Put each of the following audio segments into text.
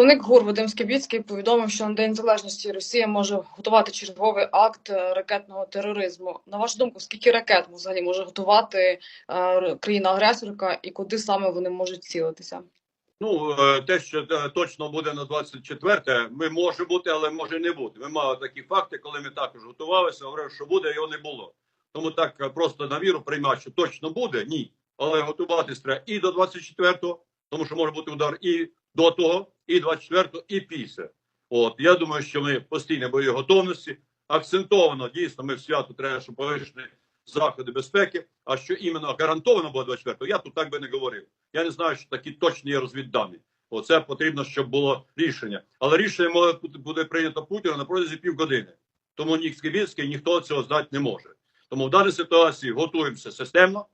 Представник ГУР Вадим Скибіцький повідомив, що на День Незалежності Росія може готувати черговий акт е, ракетного тероризму. На вашу думку, скільки ракет взагалі може готувати е, країна-агресорка і куди саме вони можуть цілитися? Ну, е, те, що точно буде на 24, ми може бути, але може не бути. Ми мали такі факти, коли ми також готувалися, говорили, що буде, його не було. Тому так просто на віру приймати, що точно буде, ні. Але готуватись треба і до 24-го, тому що може бути удар і до того, і 24-го, і після. От я думаю, що ми постійно бойові готовності. Акцентовано дійсно, ми в свято треба, щоб повищені заходи безпеки. А що іменно гарантовано буде 24-го, я тут так би не говорив. Я не знаю, що такі точні є розвіддані. Оце потрібно, щоб було рішення. Але рішення може буде прийнято Путіна на протязі півгодини. Тому ні Скибіцький, ніхто цього знати не може. Тому в даній ситуації готуємося системно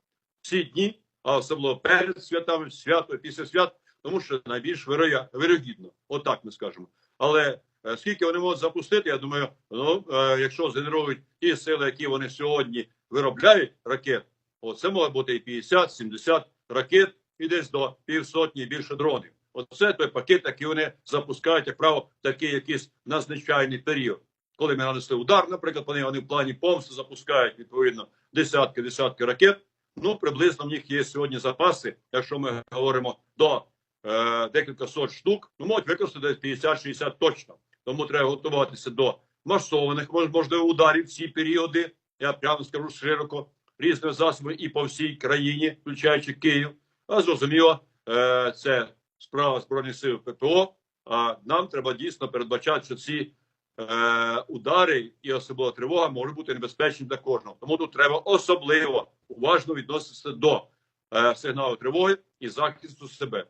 всі дні, а особливо перед святами, свято, після свят, тому що найбільш вирогідно. Отак ми скажемо. Але е, скільки вони можуть запустити, я думаю, ну е, якщо згенерують ті сили, які вони сьогодні виробляють ракет, оце може бути і 50-70 ракет, і десь до півсотні більше дронів. Оце той пакет, який вони запускають, як правило, такий якийсь надзвичайний період. Коли ми нанесли удар, наприклад, вони, вони в плані помсти запускають відповідно десятки десятки ракет. Ну приблизно в них є сьогодні запаси. Якщо ми говоримо до е, декілька сот штук, ну можуть використати 50-60 точно. Тому треба готуватися до масованих мож- можливо ударів в ці періоди. Я прямо скажу широко різними засобами і по всій країні, включаючи Київ. А зрозуміло, е, це справа збройних сил ППО. А нам треба дійсно передбачати, що ці е, удари і особлива тривога можуть бути небезпечні для кожного. Тому тут треба особливо уважно відноситися до е, сигналу тривоги і захисту себе.